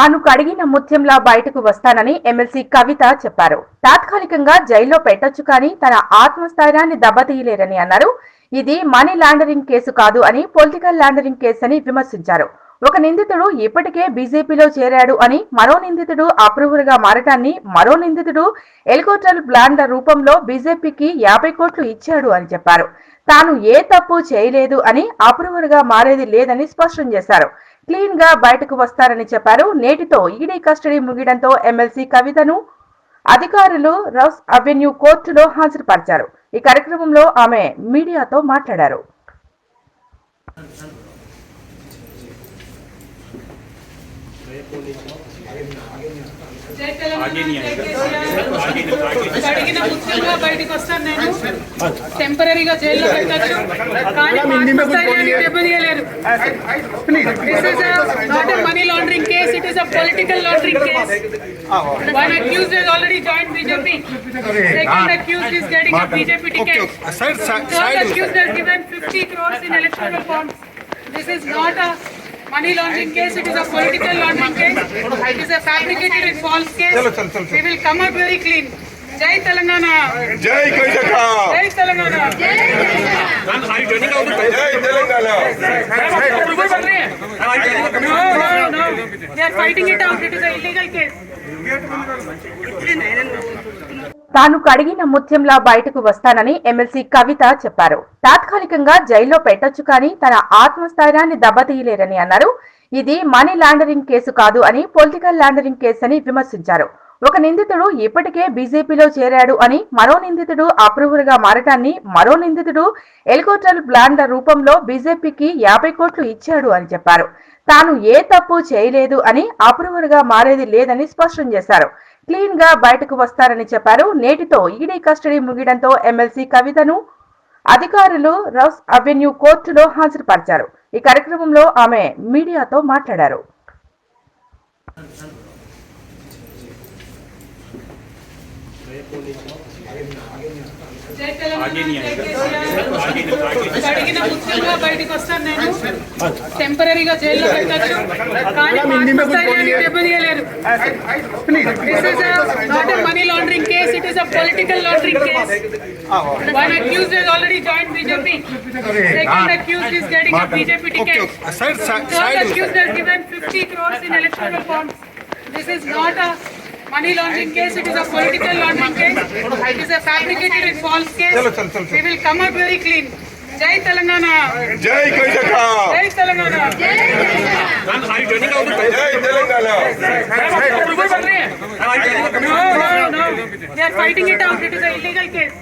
తాను కడిగిన ముత్యంలా బయటకు వస్తానని ఎమ్మెల్సీ కవిత చెప్పారు. తాత్కాలికంగా జైల్లో పెట్టొచ్చు కానీ తన ఆత్మస్థైర్యాన్ని దెబ్బతీయలేరని అన్నారు. ఇది మనీ లాండరింగ్ కేసు కాదు అని పొలిటికల్ లాండరింగ్ కేసు అని విమర్శించారు. ఒక నిందితుడు ఇప్పటికే బీజేపీలో చేరాడు అని మరో నిందితుడు అప్రూవర్గా మారటాన్ని మరో నిందితుడు ఎలికోటల్ బ్లాండర్ రూపంలో బీజేపీకి యాభై కోట్లు ఇచ్చాడు అని చెప్పారు. తాను ఏ తప్పు చేయలేదు అని అప్రూవర్గా మారేది లేదని స్పష్టం చేశారు. క్లీన్గా బయటకు వస్తారని చెప్పారు. నేటితో ఈడీ కస్టడీ ముగియడంతో ఎమ్మెల్సీ కవితను అధికారులు రౌస్ అవెన్యూ కోర్టులో హాజరుపరిచారు. ఈ కార్యక్రమంలో ఆమె మీడియాతో మాట్లాడారు. జై తెలంగాణ, జై కేసీఆర్. కడిగిన ముత్యంగా బయటకు వస్తాను నేను టెంపరీగా జైల్లో పెట్టచ్చు కానీ ఆత్మస్థైర్యాన్ని దెబ్బతీయలేరు this is not money laundering case it is a political laundering case one accused has already joined BJP. Second accused is getting a BJP ticket. Side, side, Third side. accused has given 50 crores in electoral bonds. This is not a money laundering case, it is a political laundering case. जय तेलंगाना जय जय తాను కడిగిన ముత్యంలా బయటకు వస్తానని MLC కవిత చెప్పారు. తాత్కాలికంగా జైల్లో పెట్టొచ్చు కానీ తన ఆత్మస్థైర్యాన్ని దెబ్బతీయలేరని అన్నారు. ఇది మనీ లాండరింగ్ కేసు కాదు అని పొలిటికల్ లాండరింగ్ కేసు అని విమర్శించారు. ఒక నిందితుడు ఇప్పటికే బీజేపీలో చేరాడు అని మరో నిందితుడు అప్రూవర్గా మారటాన్ని మరో నిందితుడు ఎలికోటల్ ప్లాన్ల రూపంలో బీజేపీకి యాభై కోట్లు ఇచ్చాడు అని చెప్పారు. తాను ఏ తప్పు చేయలేదు అని అప్రూవర్గా మారేది లేదని స్పష్టం చేశారు. క్లీన్గా బయటకు వస్తారని చెప్పారు. నేటితో ఈడీ కస్టడీ ముగియడంతో ఎమ్మెల్సీ కవితను అధికారులు రౌస్ అవెన్యూ కోర్టులో హాజరుపరిచారు. ఈ కార్యక్రమంలో ఆమె మీడియాతో మాట్లాడారు. జై తెలంగాణ, జై కేసీఆర్. కడిగిన ముత్యంగా బయటకు వస్తాను నేను టెంపరీగా జైల్లో పెట్టచ్చు కానీ ఆత్మస్థైర్యాన్ని దెబ్బతీయలేరు this is not money laundering case it is a political laundering case one accused has already joined BJP. Second accused is getting a BJP ticket. Side side Third side accused has given 50 crores in electoral bonds. This is not a money laundering case, it is a political laundering case, it is a fabricated and false case. We will come out very clean. Jai Telangana! Jai Kaitaka! Jai Telangana! Jai Telangana! Are you joining out the Jai Telangana! No, no, no. They are fighting it out. It is an illegal case.